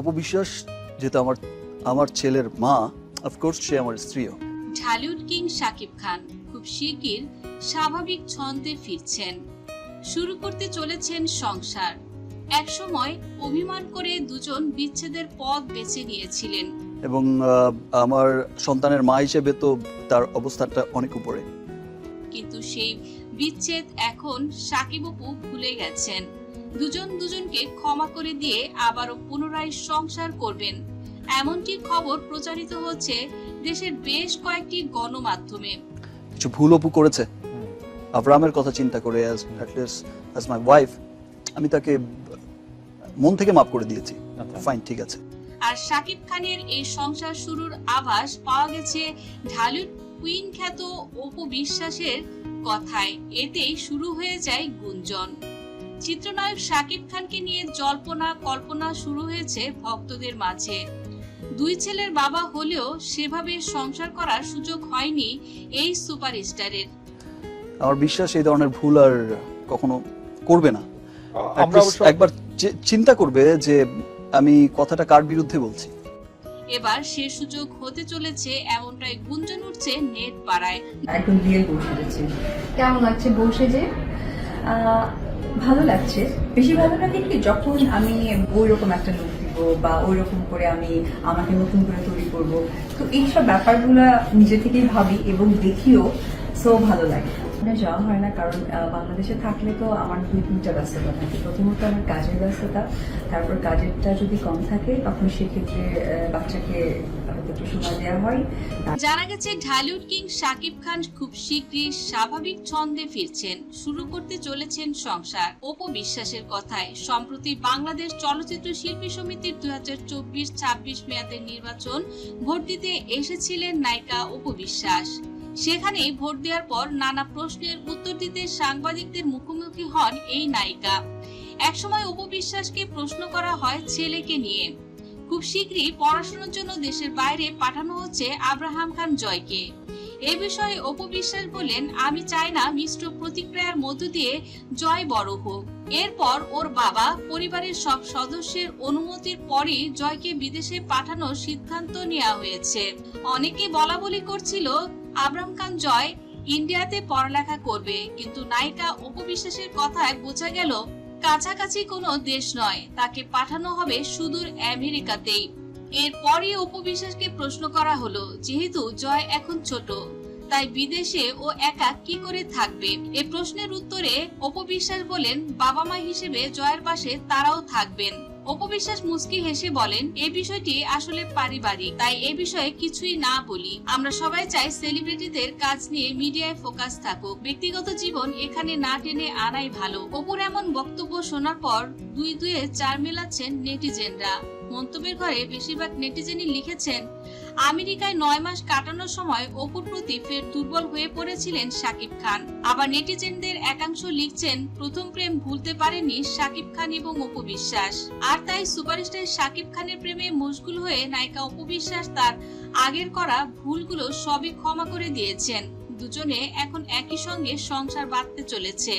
উপবিশ্বাস যেহেতু আমার আমার ছেলের মা অফকোর্স সে আমার স্ত্রীও। ঢালিউড কিং শাকিব খান খুব শিগগির স্বাভাবিক ছন্দে ফিরছেন। শুরু করতে চলেছেন সংসার। একসময় অভিমান করে দুজন বিচ্ছেদের পথ বেছে নিয়েছিলেন। এবং আমার সন্তানের মা হিসেবে তো তার অবস্থাটা অনেক উপরে। কিন্তু সেই বিচ্ছেদ এখন সাকিব অপু ভুলে গেছেন। দুজন দুজনকে ক্ষমা করে দিয়ে আবারও পুনরায় সংসার করবেন। এমনটি খবর প্রচারিত হচ্ছে দেশের বেশ কয়েকটি গণমাধ্যমে। কিছু ভুল অপু করেছে। আব্রাহামের কথা চিন্তা করে অ্যাজ অ্যাজ মাই ওয়াইফ আমি তাকে মন থেকে মাফ করে দিয়েছি। আচ্ছা। ফাইন ঠিক আছে। আর শাকিব খানের এই সংসার শুরুর আভাস পাওয়া গেছে ঢালিউড কুইন খ্যাত অপু বিশ্বাসের কথায়। এতেই শুরু হয়ে যায় গুঞ্জন। চিত্রনায়ক শাকিব খানকে নিয়ে জল্পনা কল্পনা শুরু হয়েছে ভক্তদের মাঝে। দুই ছেলের বাবা হলেও সেভাবে সংসার করার সুযোগ হয়নি এই সুপারস্টারের। আমার বিশ্বাস এই ধরনের ভুল আর কখনো করবে না। একবার চিন্তা করবে যে আমি কথাটা কার বিরুদ্ধে বলছি। এবার সে সুযোগ হতে চলেছে এমনটাই গুঞ্জন উঠছে নেট পাড়ায় রিয়েল বউ সেজেছি। কেমন লাগছে বসে যে ভালো লাগছে। বেশি ভালো লাগে কি যখন আমি ওই রকম একটা লুক দিব বা ওই রকম করে আমি আমাকে নতুন করে তৈরি করব, তো এইসব ব্যাপারগুলো নিজে থেকেই ভাবি এবং দেখিও সো ভালো লাগে। মানে যাওয়া হয় না, কারণ বাংলাদেশে থাকলে তো আমার দুই তিনটা ব্যস্ততা থাকে। প্রথমত আমার কাজের ব্যস্ততা, তারপর কাজেরটা যদি কম থাকে, তখন সেক্ষেত্রে বাচ্চাকে জানা গেছে ঢালিউড কিং শাকিব খান খুব শীঘ্রই স্বাভাবিক ছন্দে ফিরছেন। শুরু করতে চলেছেন সংসার। অপু বিশ্বাসের কথায়, সম্প্রতি বাংলাদেশ চলচ্চিত্র শিল্পী সমিতির দু হাজার চব্বিশ ছাব্বিশ মেয়াদের নির্বাচন ভোট দিতে এসেছিলেন নায়িকা অপু বিশ্বাস। সেখানে ভোট দেওয়ার পর নানা প্রশ্নের উত্তর দিতে সাংবাদিকদের মুখোমুখি হন এই নায়িকা। একসময় অপু বিশ্বাসকে প্রশ্ন করা হয় ছেলেকে নিয়ে। খুব শীঘ্রই পড়াশোনার জন্য দেশের বাইরে পাঠানো হচ্ছে আব্রাহাম খান জয়কে। এ বিষয়ে অপু বিশ্বাস বলেন, আমি চাই না মিশ্র প্রতিক্রিয়ার মধ্য দিয়ে জয় বড় হোক। এরপর ওর বাবা, পরিবারের সব সদস্যের অনুমতির পরই জয়কে বিদেশে পাঠানোর সিদ্ধান্ত নেওয়া হয়েছে। অনেকে বলা বলি করছিল আব্রাহাম খান জয় ইন্ডিয়াতে পড়ালেখা করবে, কিন্তু নায়িকা উপবিশ্বাসের কথায় বোঝা গেল, কাছাকাছি কোনো দেশ নয়, তাকে পাঠানো হবে সুদূর আমেরিকাতেই। এরপরই অপু বিশ্বাসকে প্রশ্ন করা হলো, যেহেতু জয় এখন ছোট, তাই বিদেশে ও একা কি করে থাকবে? এ প্রশ্নের উত্তরে অপু বিশ্বাস বলেন বাবা মা হিসেবে জয়ের পাশে তারাও থাকবেন। অপু মুসকি মুস্কি হেসে বলেন এই বিষয়টি আসলে পারিবারিক, তাই এ বিষয়ে কিছুই না বলি। আমরা সবাই চাই সেলিব্রিটিদের কাজ নিয়ে মিডিয়ায় ফোকাস থাকুক। ব্যক্তিগত জীবন এখানে না টেনে আনাই ভালো। অপুর এমন বক্তব্য শোনার পর দুই দুয়ে চার মেলাচ্ছেন নেটিজেনরা। মন্তব্যের ঘরে বেশিরভাগ নেটিজেনই লিখেছেন আমেরিকায় নয় মাস কাটানোর সময় অপুর প্রতি ফের দুর্বল হয়ে পড়েছিলেন শাকিব খান। আবার নেটিজেনদের একাংশ লিখছেন, প্রথম প্রেম ভুলতে পারেনি শাকিব খান এবং অপু বিশ্বাস। আর তাই সুপারস্টার শাকিব খানের প্রেমে মশগুল হয়ে নায়িকা অপু বিশ্বাস তার আগের করা ভুলগুলো সবই ক্ষমা করে দিয়েছেন। দুজনে এখন একই সঙ্গে সংসার বাঁধতে চলেছে।